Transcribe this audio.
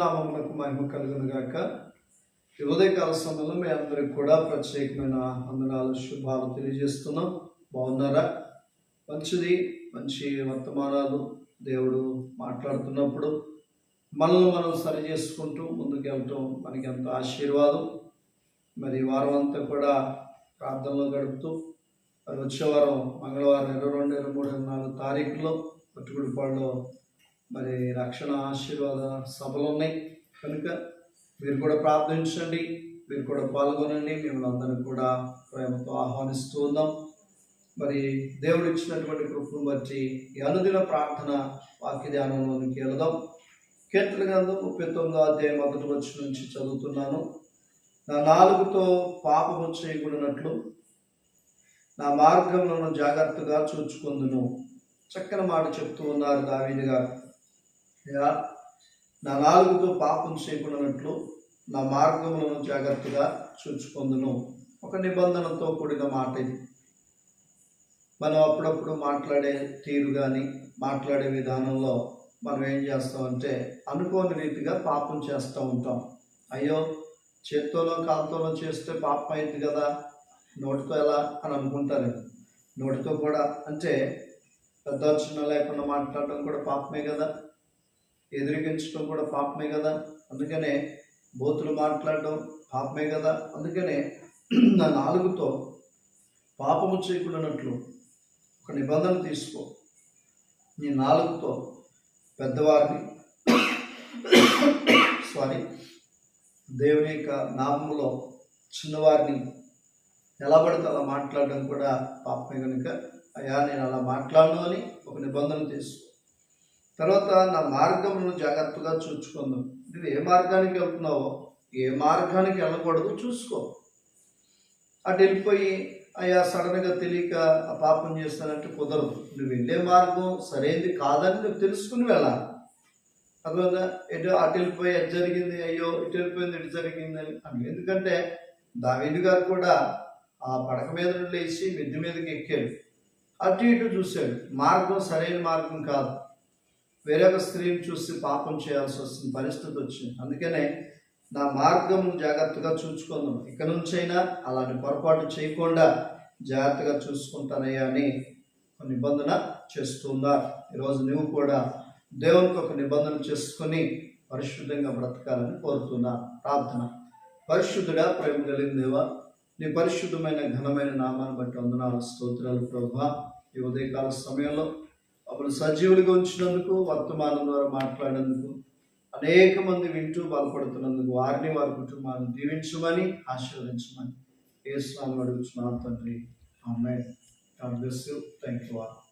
నామమునకు మహిమ కలుగును గాక. ఈ ఉదయకాల సమయంలో మీ అందరికి కూడా ప్రత్యేకమైన అందనాలు శుభాలు తెలియజేస్తున్నాం. బాగున్నారా? మంచిది మంచి వర్తమానాలు దేవుడు మాట్లాడుతున్నప్పుడు మనల్ని మనం సరి చేసుకుంటూ ముందుకు వెళ్ళటం మనకి ఎంతో ఆశీర్వాదం. మరి వారం అంతా కూడా ప్రార్థనలో గడుపుతూ మరి వచ్చే వారం మంగళవారం ఇరవై రెండు ఇరవై మూడు ఇరవై నాలుగు తారీఖులో పట్టుకుడిపాడులో మరి రక్షణ ఆశీర్వాద సభలు ఉన్నాయి. కనుక మీరు కూడా ప్రార్థించండి. మీరు కూడా పాల్గొనండి. మిమ్మల్ని అందరినీ కూడా ప్రేమతో ఆహ్వానిస్తూ ఉందాం. మరి దేవుడు ఇచ్చినటువంటి కృపను బట్టి ఈ అనుదిన ప్రార్థన వాక్య ధ్యానంలోనికి వెళదాం. కీర్తన గ్రంథం ముప్పై తొమ్మిదో అధ్యాయం మొదటి వచ్చి నుంచి చదువుతున్నాను. నా నాలుగుతో పాపము చేయకూడనట్లు నా మార్గంలో జాగ్రత్తగా చూచుకుందును. చక్కని మాట చెప్తూ ఉన్నారు దావీది గారు. నా నాలుగుతో పాపం చేయకున్నట్లు నా మార్గములను జాగ్రత్తగా చూచుకుందును. ఒక నిబంధనతో కూడిన మాట ఇది. మనం అప్పుడప్పుడు మాట్లాడే తీరు కానీ మాట్లాడే విధానంలో మనం ఏం చేస్తామంటే అనుకోని రీతిగా పాపం చేస్తూ ఉంటాం. అయ్యో చేత్తోనో కాలుతోనో చేస్తే పాపం అయింది కదా? నోటితో ఎలా అని అనుకుంటారు. నోటితో కూడా అంటే పెద్ద చిన్న లేకుండా మాట్లాడడం కూడా పాపమే కదా? ఎదిరించడం కూడా పాపమే కదా. అందుకనే బోతులు మాట్లాడడం పాపమే కదా. అందుకనే నా నాలుగుతో పాపము చేయకూడనట్లు ఒక నిబంధన తీసుకో. నీ నాలుగుతో పెద్దవారిని సారీ దేవుని యొక్క నామంలో చిన్నవారిని ఎలా పడితే అలా మాట్లాడడం కూడా పాపమే కనుక అయ్యా నేను అలా మాట్లాడను అని ఒక నిబంధన తీసుకో. తర్వాత నా మార్గమును జాగ్రత్తగా చూచుకుందాం నువ్వు ఏ మార్గానికి వెళ్తున్నావో ఏ మార్గానికి వెళ్ళకూడదు చూసుకో. అటు వెళ్ళిపోయి అయ్యా సడన్గా తెలియక ఆ పాపం చేస్తానంటే కుదరదు. నువ్వు వెళ్ళే మార్గం సరైనది కాదని నువ్వు తెలుసుకుని వెళ్ళాలి. అర్థమైందా? ఎటు అటు వెళ్ళిపోయి ఎటు జరిగింది అయ్యో ఇటు వెళ్ళిపోయింది ఇటు జరిగింది అని. అని ఎందుకంటే దావీదు గారు కూడా ఆ పడక మీద నుండి లేచి మిద్ది మీదకి ఎక్కాడు. అటు ఇటు చూశాడు. మార్గం సరైన మార్గం కాదు. వేరొక స్త్రీని చూసి పాపం చేయాల్సి వస్తుంది పరిస్థితి వచ్చింది. అందుకనే నా మార్గం జాగ్రత్తగా చూసుకుందాం. ఇక నుంచైనా అలాంటి పొరపాటు చేయకుండా జాగ్రత్తగా చూసుకుంటానయ్యా అని ఒక నిబంధన చేస్తుందా? ఈరోజు నువ్వు కూడా దేవునికి ఒక నిబంధన చేసుకొని పరిశుద్ధంగా బ్రతకాలని కోరుతున్నా. ప్రార్థన. పరిశుద్ధుడా ప్రేమ దేవా నీ పరిశుద్ధమైన ఘనమైన నామాన్ని బట్టి వందనాలు స్తోత్రాలు ప్రభు. ఈ ఉదయకాల సమయంలో అప్పుడు సజీవులుగా ఉంచినందుకు వర్తమానం ద్వారా మాట్లాడినందుకు అనేక మంది వింటూ బలపడుతున్నందుకు వారిని వారి కుటుంబాన్ని దీవించమని ఆశీర్వదించమని ఏ స్నానం అడుగుతున్నాను తండ్రి అమ్మాయి థ్యాంక్ యూ.